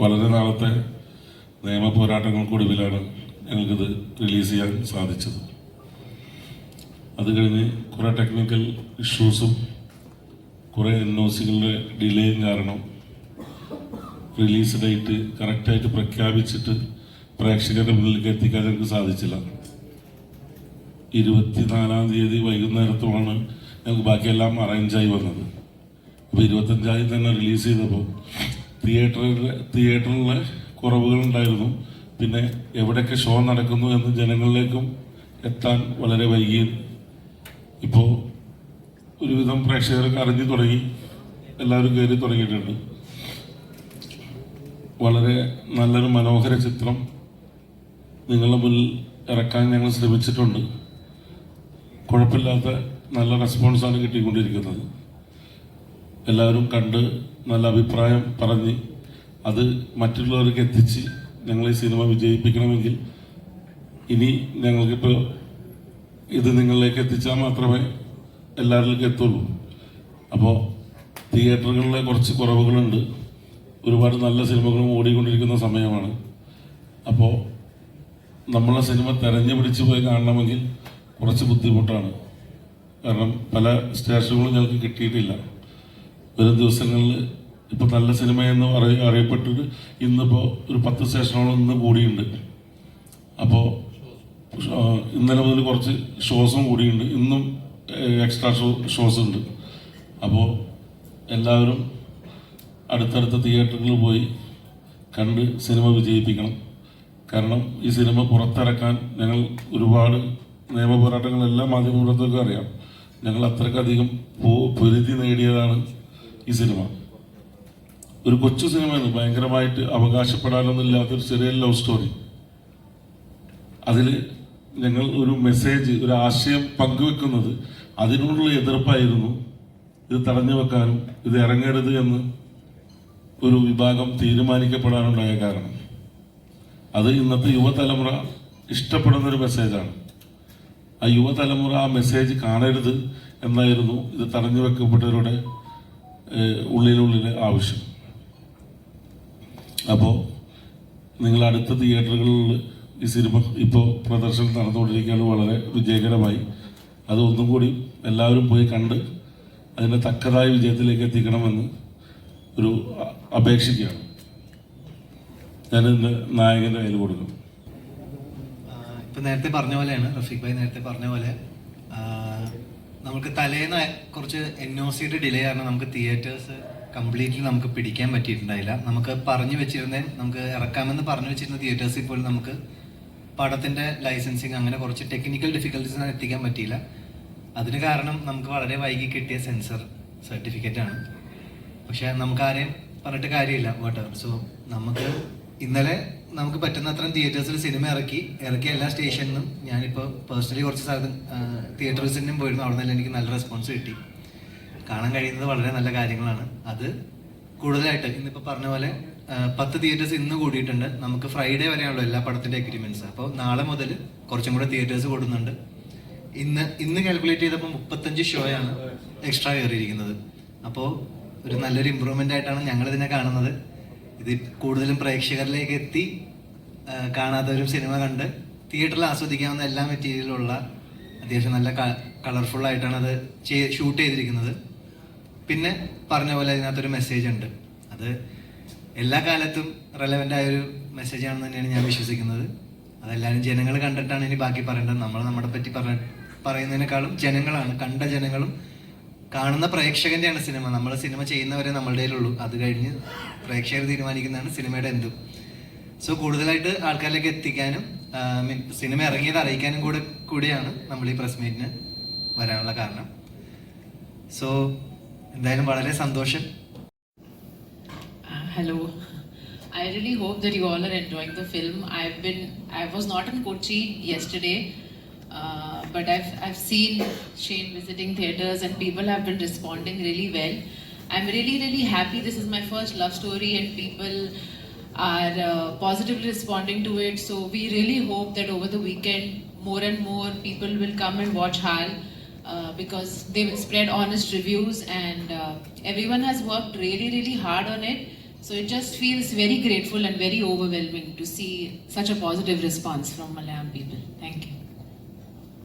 വളരെ നാളത്തെ നിയമ പോരാട്ടങ്ങൾക്കൊടുവിലാണ് ഞങ്ങൾക്കിത് റിലീസ് ചെയ്യാൻ സാധിച്ചത്. അത് കഴിഞ്ഞ് കുറേ ടെക്നിക്കൽ ഇഷ്യൂസും കുറേ എൻ ഒ സികളുടെ ഡിലേയും കാരണം റിലീസ് ഡേറ്റ് കറക്റ്റായിട്ട് പ്രഖ്യാപിച്ചിട്ട് പ്രേക്ഷകരുടെ മുന്നിലേക്ക് എത്തിക്കാൻ ഞങ്ങൾക്ക് സാധിച്ചില്ല. ഇരുപത്തിനാലാം തീയതി വൈകുന്നേരത്തുമാണ് ഞങ്ങൾക്ക് ബാക്കിയെല്ലാം അറേഞ്ചായി വന്നത്. അപ്പോൾ ഇരുപത്തഞ്ചായി തന്നെ റിലീസ് ചെയ്തപ്പോൾ തിയേറ്ററിൽ തിയേറ്ററിലെ കുറവുകളുണ്ടായിരുന്നു. പിന്നെ എവിടെയൊക്കെ ഷോ നടക്കുന്നു എന്ന് ജനങ്ങളിലേക്കും എത്താൻ വളരെ വൈകി. ഇപ്പോൾ ഒരുവിധം പ്രേക്ഷകർക്ക് അറിഞ്ഞു തുടങ്ങി. എല്ലാവരും കയറി തുടങ്ങിയിട്ടുണ്ട്. വളരെ നല്ലൊരു മനോഹര ചിത്രം നിങ്ങളുടെ മുന്നിൽ ഇറക്കാൻ ഞങ്ങൾ ശ്രമിച്ചിട്ടുണ്ട്. കുഴപ്പമില്ലാത്ത നല്ല റെസ്പോൺസാണ് കിട്ടിക്കൊണ്ടിരിക്കുന്നത്. എല്ലാവരും കണ്ട് നല്ല അഭിപ്രായം പറഞ്ഞ് അത് മറ്റുള്ളവർക്ക് എത്തിച്ച് ഞങ്ങൾ ഈ സിനിമ വിജയിപ്പിക്കണമെങ്കിൽ ഇനി ഞങ്ങൾക്കിപ്പോൾ ഇത് നിങ്ങളിലേക്ക് എത്തിച്ചാൽ മാത്രമേ എല്ലാവരിലേക്കും എത്തുള്ളൂ. അപ്പോൾ തിയേറ്ററുകളിലെ കുറച്ച് കുറവുകളുണ്ട്. ഒരുപാട് നല്ല സിനിമകളും ഓടിക്കൊണ്ടിരിക്കുന്ന സമയമാണ്. അപ്പോൾ നമ്മളെ സിനിമ തെരഞ്ഞു പിടിച്ച് പോയി കാണണമെങ്കിൽ കുറച്ച് ബുദ്ധിമുട്ടാണ്. കാരണം പല സ്റ്റേഷനുകളും ഞങ്ങൾക്ക് കിട്ടിയിട്ടില്ല. വരും ദിവസങ്ങളിൽ ഇപ്പോൾ നല്ല സിനിമ എന്ന് അറിയ അറിയപ്പെട്ടിട്ട് ഇന്നിപ്പോൾ ഒരു പത്ത് സ്റ്റേഷനോളം ഇന്ന് കൂടിയുണ്ട്. അപ്പോൾ ഇന്നലെ മുതൽ കുറച്ച് ഷോസും കൂടിയുണ്ട്. ഇന്നും എക്സ്ട്രാ ഷോ ഷോസ് ഉണ്ട്. അപ്പോൾ എല്ലാവരും അടുത്തടുത്ത തിയേറ്ററുകളിൽ പോയി കണ്ട് സിനിമ വിജയിപ്പിക്കണം. കാരണം ഈ സിനിമ പുറത്തിറക്കാൻ ഞങ്ങൾ ഒരുപാട് നിയമ പോരാട്ടങ്ങളെല്ലാം മാധ്യമപ്രവർത്തകർക്കും അറിയാം. ഞങ്ങൾ അത്രക്കധികം പോ പൊരുതി നേടിയതാണ് ഈ സിനിമ. ഒരു കൊച്ചു സിനിമയാണ്. ഭയങ്കരമായിട്ട് അവകാശപ്പെടാനൊന്നുമില്ലാത്ത ഒരു ചെറിയ ലവ് സ്റ്റോറി അതിൽ ഞങ്ങൾ ഒരു മെസ്സേജ് ഒരു ആശയം പങ്കുവെക്കുന്നത് അതിനോടുള്ള എതിർപ്പായിരുന്നു. ഇത് തടഞ്ഞു വെക്കാനും ഇത് ഇറങ്ങരുത് എന്ന് ഒരു വിഭാഗം തീരുമാനിക്കപ്പെടാനുണ്ടായ കാരണം. അത് ഇന്നത്തെ യുവതലമുറ ഇഷ്ടപ്പെടുന്ന ഒരു മെസ്സേജാണ് ആ യുവതലമുറ ആ മെസ്സേജ് കാണരുത് എന്നായിരുന്നു ഇത് തടഞ്ഞു വെക്കപ്പെട്ടവരുടെ ഏഹ്, ഉള്ളിലുള്ളിലെ ആവശ്യം. അപ്പോൾ നിങ്ങൾ അടുത്ത തിയേറ്ററുകളിൽ ഈ സിനിമ ഇപ്പോൾ പ്രദർശനം നടന്നുകൊണ്ടിരിക്കുകയാണ് വളരെ വിജയകരമായി. അത് ഒന്നും കൂടി എല്ലാവരും പോയി കണ്ട് അതിന്റെ തക്കതായ വിജയത്തിലേക്ക് എത്തിക്കണമെന്ന് ഒരു അപേക്ഷിക്കുകയാണ്. ഞാൻ എന്റെ നായകന്റെ കയ്യിൽ കൊടുക്കും ഇപ്പം നേരത്തെ പറഞ്ഞ പോലെയാണ് റഫീഖ് ഭായി നേരത്തെ പറഞ്ഞ പോലെ നമുക്ക് തലേന്ന് കുറച്ച് എൻ ഒ സിയുടെ ഡിലേ കാരണം നമുക്ക് തിയേറ്റേഴ്സ് കംപ്ലീറ്റ്ലി നമുക്ക് പിടിക്കാൻ പറ്റിയിട്ടുണ്ടായില്ല. നമുക്ക് പറഞ്ഞു വെച്ചിരുന്ന നമുക്ക് ഇറക്കാമെന്ന് പറഞ്ഞു വെച്ചിരുന്ന തിയേറ്റേഴ്സിൽ പോലും നമുക്ക് പടത്തിന്റെ ലൈസൻസിങ് അങ്ങനെ കുറച്ച് ടെക്നിക്കൽ ഡിഫിക്കൽട്ടീസ് എത്തിക്കാൻ പറ്റിയില്ല. അതിന് കാരണം നമുക്ക് വളരെ വൈകി കിട്ടിയ സെൻസർ സർട്ടിഫിക്കറ്റ് ആണ്. പക്ഷെ നമുക്ക് ആരെയും പറഞ്ഞിട്ട് കാര്യമില്ല വാട്ടർ സോ നമുക്ക് ഇന്നലെ നമുക്ക് പറ്റുന്ന അത്രയും തിയേറ്റേഴ്സിൽ സിനിമ ഇറക്കി ഇറക്കിയ എല്ലാ സ്റ്റേഷനിലും. ഞാനിപ്പോൾ പേഴ്സണലി കുറച്ച് സ്ഥലത്ത് തിയേറ്റേഴ്സിനും പോയിരുന്നു. അവിടെ നിന്ന് എനിക്ക് നല്ല റെസ്പോൺസ് കിട്ടി. കാണാൻ കഴിയുന്നത് വളരെ നല്ല കാര്യങ്ങളാണ്. അത് കൂടുതലായിട്ട് ഇന്നിപ്പോൾ പറഞ്ഞ പോലെ പത്ത് തിയേറ്റേഴ്സ് ഇന്ന് കൂടിയിട്ടുണ്ട്. നമുക്ക് ഫ്രൈഡേ വരെയാണല്ലോ എല്ലാ പടത്തിന്റെ എഗ്രിമെന്റ്സ് അപ്പോൾ നാളെ മുതൽ കുറച്ചും കൂടെ തിയേറ്റേഴ്സ് കൂടുന്നുണ്ട്. ഇന്ന് ഇന്ന് കാൽക്കുലേറ്റ് ചെയ്തപ്പോൾ മുപ്പത്തഞ്ച് ഷോയാണ് എക്സ്ട്രാ കയറിയിരിക്കുന്നത്. അപ്പോൾ ഒരു നല്ലൊരു ഇമ്പ്രൂവ്മെന്റ് ആയിട്ടാണ് ഞങ്ങളിതിനെ കാണുന്നത്. ഇത് കൂടുതലും പ്രേക്ഷകരിലേക്ക് എത്തി കാണാത്ത കാണാത്തവരും സിനിമ കണ്ട് തിയേറ്ററിൽ ആസ്വദിക്കാവുന്ന എല്ലാ മെറ്റീരിയലുള്ള അത്യാവശ്യം നല്ല കളർഫുൾ ആയിട്ടാണ് അത് ഷൂട്ട് ചെയ്തിരിക്കുന്നത്. പിന്നെ പറഞ്ഞ പോലെ അതിനകത്തൊരു മെസ്സേജ് ഉണ്ട്. അത് എല്ലാ കാലത്തും റെലവെന്റ് ആയൊരു മെസ്സേജ് ആണെന്ന് തന്നെയാണ് ഞാൻ വിശ്വസിക്കുന്നത്. അതെല്ലാവരും ജനങ്ങൾ കണ്ടിട്ടാണ് ഇനി ബാക്കി പറയേണ്ടത്. നമ്മൾ നമ്മളെ പറ്റി പറ പറയുന്നതിനേക്കാളും ജനങ്ങളാണ് കണ്ട ജനങ്ങളും കാണുന്ന പ്രേക്ഷകന്റെയാണ് സിനിമ. നമ്മൾ സിനിമ ചെയ്യുന്നവരെ നമ്മളുടെ ഉള്ളൂ അത് കഴിഞ്ഞ് പ്രേക്ഷകർ തീരുമാനിക്കുന്നതാണ് സിനിമയുടെ എന്തും. സോ കൂടുതലായിട്ട് ആൾക്കാരിലേക്ക് എത്തിക്കാനും സിനിമ ഇറങ്ങിയത് അറിയിക്കാനും കൂടെ കൂടിയാണ് നമ്മൾ ഈ പ്രസ് മീറ്റിന് വരാനുള്ള കാരണം. സോ എന്തായാലും വളരെ സന്തോഷം. Hello. I really hope that you all are enjoying the film. I've been, I was not in but I've, I've seen Shane visiting theatres and people have been responding really well. I'm really, really happy. This is my first love story and people are uh, positively responding to it. So we really hope that over the weekend, more and more people will come and watch Hal uh, because they will spread honest reviews and uh, everyone has worked really, really hard on it. So it just feels very grateful and very overwhelming to see such a positive response from Malayalam people. Thank you.